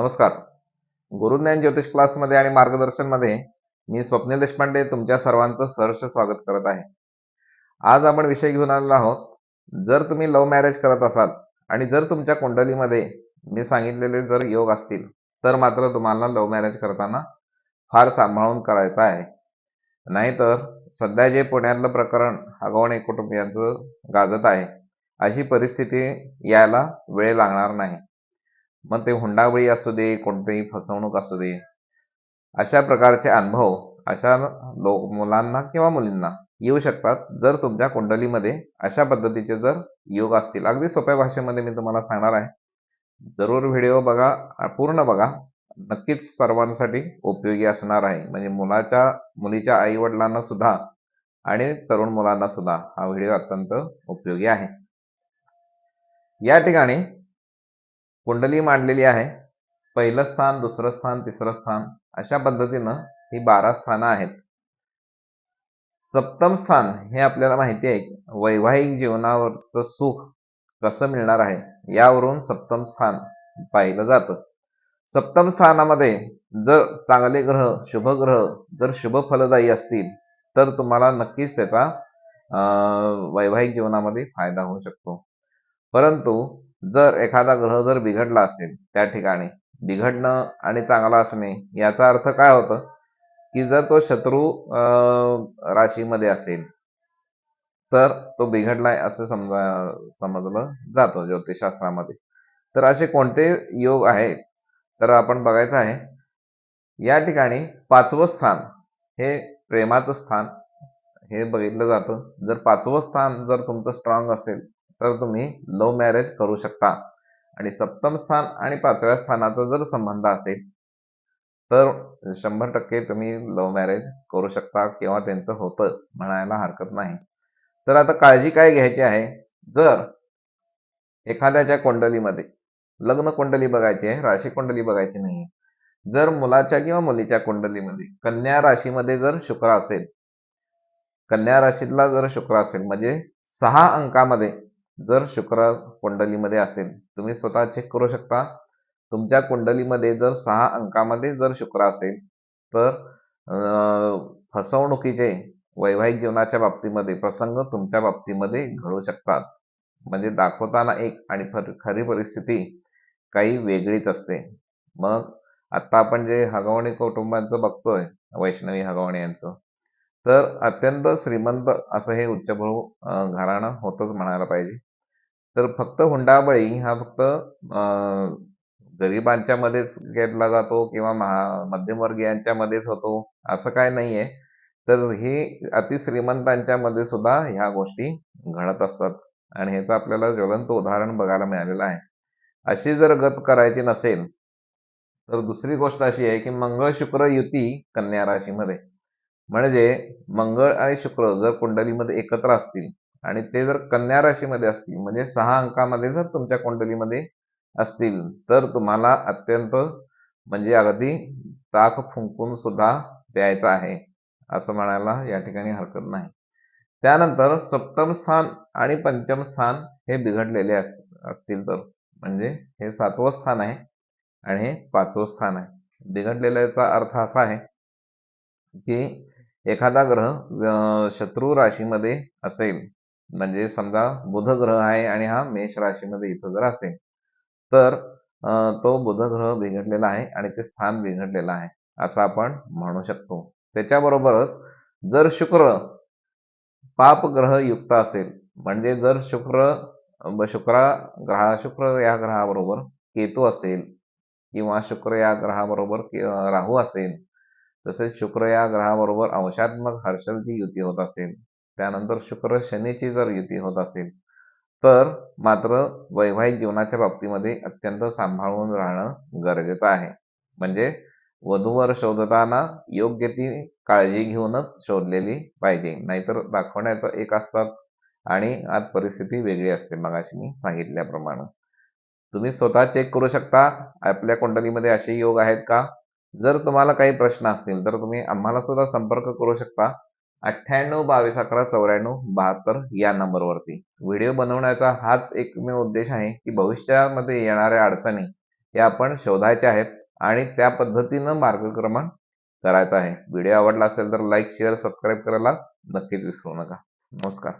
नमस्कार. गुरुज्ञान ज्योतिष क्लासमध्ये आणि मार्गदर्शनमध्ये मी स्वप्नील देशपांडे तुमच्या सर्वांचं सहर्ष स्वागत करत आहे. आज आपण विषय घेऊन आलेलो आहोत. जर तुम्ही लव्ह मॅरेज करत असाल आणि जर तुमच्या कुंडलीमध्ये मी सांगितलेले जर योग असतील तर मात्र तुम्हाला लव्ह मॅरेज करताना फार सांभाळून करायचं आहे. नाहीतर सध्या जे पुण्यातलं प्रकरण हगवणे कुटुंबियांचं गाजत आहे अशी परिस्थिती यायला वेळ लागणार नाही. मग ते हुंडाबळी असू दे कोणतीही फसवणूक असू दे अशा प्रकारचे अनुभव अशा लोक मुलांना किंवा मुलींना येऊ शकतात. जर तुमच्या कुंडलीमध्ये अशा पद्धतीचे जर योग असतील अगदी सोप्या भाषेमध्ये मी तुम्हाला सांगणार आहे. जरूर व्हिडिओ बघा पूर्ण बघा. नक्कीच सर्वांसाठी उपयोगी असणार आहे. म्हणजे मुलाच्या मुलीच्या आई वडिलांना सुद्धा आणि तरुण मुलांना सुद्धा हा व्हिडिओ अत्यंत उपयोगी आहे. या ठिकाणी कुंडली मांडलेली आहे. पहिलं स्थान दुसरं स्थान तिसरं स्थान अशा पद्धतीनं ही बारा स्थानं आहेत. सप्तम स्थान हे आपल्याला माहिती आहे. वैवाहिक जीवनावरचं सुख कसं मिळणार आहे? यावरून सप्तम स्थान पाहिलं जातं. सप्तम स्थानामध्ये जर चांगले ग्रह शुभ ग्रह जर शुभ फलदायी असतील तर तुम्हाला नक्कीच त्याचा वैवाहिक जीवनामध्ये फायदा होऊ शकतो. परंतु जर एखादा ग्रह जर बिघडला असेल त्या ठिकाणी बिघडणं आणि चांगला असणे याचा अर्थ काय होतं? की जर तो शत्रू राशीमध्ये असेल तर तो बिघडलाय असं समजा समजलं जातं ज्योतिषशास्त्रामध्ये. तर असे कोणते योग आहेत? तर आपण बघायचं आहे या ठिकाणी पाचवं स्थान हे प्रेमाचं स्थान हे बघितलं जातं. जर पाचवं स्थान जर तुमचं स्ट्रॉंग असेल तर तुम्ही लव्ह मॅरेज करू शकता. आणि सप्तम स्थान आणि पाचव्या स्थानाचा जर संबंध असेल तर शंभर टक्के तुम्ही लव्ह मॅरेज करू शकता किंवा त्यांचं होतं म्हणायला हरकत नाही. तर आता काळजी काय घ्यायची आहे? जर एखाद्याच्या कुंडलीमध्ये लग्न कुंडली बघायची आहे राशी कुंडली बघायची नाही जर मुलाच्या किंवा मुलीच्या कुंडलीमध्ये कन्या राशीमध्ये जर शुक्र असेल कन्या राशीतला जर शुक्र असेल म्हणजे सहा अंकामध्ये जर शुक्र कुंडलीमध्ये असेल तुम्ही स्वतः चेक करू शकता. तुमच्या कुंडलीमध्ये जर सहा अंकामध्ये जर शुक्र असेल तर फसवणुकीचे वैवाहिक जीवनाच्या बाबतीमध्ये प्रसंग तुमच्या बाबतीमध्ये घडू शकतात. म्हणजे दाखवताना एक आणि खरी परिस्थिती काही वेगळीच असते. मग आता आपण जे हगवणे कुटुंबांचं बघतोय वैष्णवी हगवणे यांचं तर अत्यंत श्रीमंत असं हे उच्चभ्रू घराणं होतच म्हणायला पाहिजे. तर फक्त हुंडाबळी हा फक्त गरिबांच्या मध्येच घेतला जातो किंवा महा मध्यमवर्गीयांच्या मध्येच होतो असं काय नाहीये. तर ही अतिश्रीमंतांच्या मध्ये सुद्धा ह्या गोष्टी घडत असतात. आणि ह्याचं आपल्याला ज्वलंत उदाहरण बघायला मिळालेलं आहे. अशी जर गत करायची नसेल तर दुसरी गोष्ट अशी आहे की मंगळ शुक्र युती कन्या राशीमध्ये. म्हणजे मंगळ आणि शुक्र जर कुंडलीमध्ये एकत्र असतील आणि ते जर कन्या राशीमध्ये असतील म्हणजे सहा अंकामध्ये जर तुमच्या कुंडलीमध्ये असतील तर तुम्हाला अत्यंत म्हणजे अगदी ताक फुंकून सुद्धा द्यायचा आहे असं म्हणायला या ठिकाणी हरकत नाही. त्यानंतर सप्तम स्थान आणि पंचम स्थान हे बिघडलेले असतील तर म्हणजे हे सातवं स्थान आहे आणि हे पाचवं स्थान आहे. बिघडलेल्याचा अर्थ असा आहे की एखादा ग्रह शत्रू राशीमध्ये असेल म्हणजे समजा बुध ग्रह आहे आणि हा मेष राशीमध्ये इथं जर असेल तर तो बुध ग्रह बिघडलेला आहे आणि ते स्थान बिघडलेलं आहे असं आपण म्हणू शकतो. त्याच्याबरोबरच जर शुक्र पाप ग्रह युक्त असेल म्हणजे जर शुक्र शुक्रा ग्रहा शुक्र या ग्रहाबरोबर केतू असेल किंवा शुक्र या ग्रहाबरोबर राहू असेल तसेच शुक्र या ग्रहाबरोबर अंशात्मक हर्षलची युती होत असेल त्यानंतर शुक्र शनीची जर युती होत असेल तर मात्र वैवाहिक जीवनाच्या बाबतीमध्ये अत्यंत सांभाळून राहणं गरजेचं आहे. म्हणजे वधूवर शोधताना योग्य ती काळजी घेऊनच शोधलेली पाहिजे. नाहीतर दाखवण्याचं एक असतात आणि आज परिस्थिती वेगळी असते मगाशी मी सांगितल्याप्रमाणे. तुम्ही स्वतः चेक करू शकता. आपल्या कुंडलीमध्ये असे योग आहेत का? जर तुम्हाला काही प्रश्न असतील तर तुम्ही आम्हाला सुद्धा संपर्क करू शकता. अठ्ठ्याण्णव बावीस अकरा चौऱ्याण्णव बहात्तर या नंबरवरती. व्हिडिओ बनवण्याचा हाच एकमेव उद्देश आहे की भविष्यामध्ये येणाऱ्या अडचणी हे आपण शोधायच्या आहेत आणि त्या पद्धतीनं मार्गक्रमण करायचं आहे. व्हिडिओ आवडला असेल तर लाईक शेअर सबस्क्राईब करायला नक्कीच विसरू नका. नमस्कार.